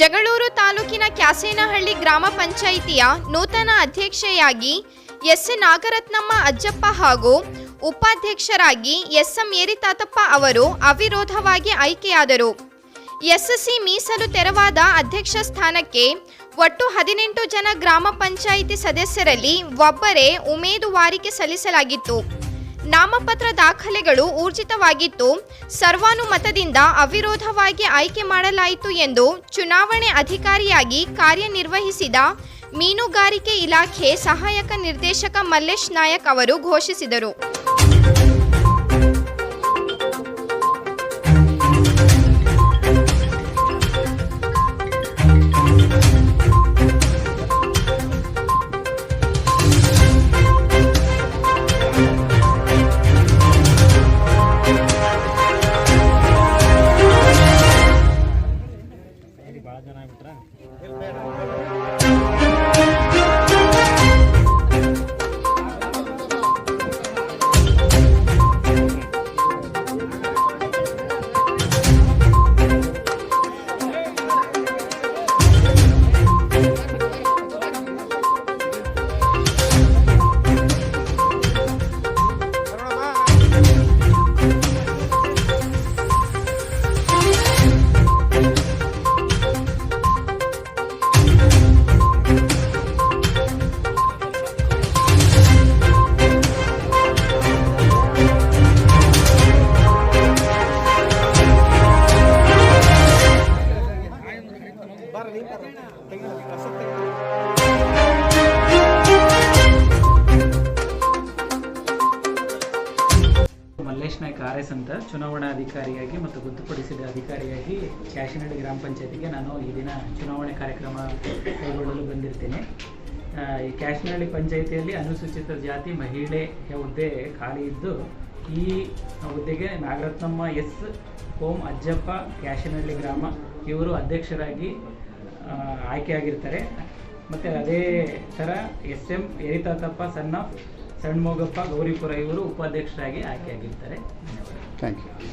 ಜಗಳೂರು ತಾಲೂಕಿನ ಕ್ಯಾಸೇನಹಳ್ಳಿ ಗ್ರಾಮ ಪಂಚಾಯಿತಿಯ ನೂತನ ಅಧ್ಯಕ್ಷೆಯಾಗಿ ಎಸ್ ನಾಗರತ್ನಮ್ಮ ಅಜ್ಜಪ್ಪ ಹಾಗೂ ಉಪಾಧ್ಯಕ್ಷರಾಗಿ ಎಸ್ ಎಂ ಏರಿತಾತಪ್ಪ ಅವರು ಅವಿರೋಧವಾಗಿ ಆಯ್ಕೆಯಾದರು. ಎಸ್ಎಸ್ಸಿ ಮೀಸಲು ತೆರವಾದ ಅಧ್ಯಕ್ಷ ಸ್ಥಾನಕ್ಕೆ ಒಟ್ಟು ಹದಿನೆಂಟು ಜನ ಗ್ರಾಮ ಪಂಚಾಯಿತಿ ಸದಸ್ಯರಲ್ಲಿ ಒಬ್ಬರೇ ಉಮೇದುವಾರಿಕೆ ಸಲ್ಲಿಸಲಾಗಿತ್ತು. ನಾಮಪತ್ರ ದಾಖಲೆಗಳು ಊರ್ಜಿತವಾಗಿತ್ತು. ಸರ್ವಾನುಮತದಿಂದ ಅವಿರೋಧವಾಗಿ ಆಯ್ಕೆ ಮಾಡಲಾಯಿತು ಎಂದು ಚುನಾವಣೆ ಅಧಿಕಾರಿಯಾಗಿ ಕಾರ್ಯನಿರ್ವಹಿಸಿದ ಮೀನುಗಾರಿಕೆ ಇಲಾಖೆ ಸಹಾಯಕ ನಿರ್ದೇಶಕ ಮಲ್ಲೇಶ್ ನಾಯಕ್ ಅವರು ಘೋಷಿಸಿದರು. ಜನ ಆಗ್ಬಿಟ್ರ? ಮಲ್ಲೇಶ್ ನಾಯ್ಕ ಆರ್ ಎಸ್ ಅಂತ ಚುನಾವಣಾ ಅಧಿಕಾರಿಯಾಗಿ ಮತ್ತು ಗೊತ್ತುಪಡಿಸಿದ ಅಧಿಕಾರಿಯಾಗಿ ಕ್ಯಾಶನಹಳ್ಳಿ ಗ್ರಾಮ ಪಂಚಾಯತಿಗೆ ನಾನು ಈ ದಿನ ಚುನಾವಣೆ ಕಾರ್ಯಕ್ರಮ ಕೈಗೊಳ್ಳಲು ಬಂದಿರ್ತೇನೆ. ಈ ಕ್ಯಾಶನಹಳ್ಳಿ ಪಂಚಾಯಿತಿಯಲ್ಲಿ ಅನುಸೂಚಿತ ಜಾತಿ, ಮಹಿಳೆ ಹುದ್ದೆ ಖಾಲಿ ಇದ್ದು ಈ ಹುದ್ದೆಗೆ ನಾಗರತ್ನಮ್ಮ ಎಸ್, ಓಂ ಅಜ್ಜಪ್ಪ, ಕ್ಯಾಶನಹಳ್ಳಿ ಗ್ರಾಮ ಇವರು ಅಧ್ಯಕ್ಷರಾಗಿ ಆಯ್ಕೆಯಾಗಿರ್ತಾರೆ. ಮತ್ತು ಅದೇ ಥರ ಎಸ್ ಎಂ ಏರಿತಾತಪ್ಪ, ಸಣ್ಣ ಸಣ್ಮೋಗಪ್ಪ ಗೌರಿಪುರ ಇವರು ಉಪಾಧ್ಯಕ್ಷರಾಗಿ ಆಯ್ಕೆಯಾಗಿರ್ತಾರೆ. ಧನ್ಯವಾದ ಥ್ಯಾಂಕ್ ಯು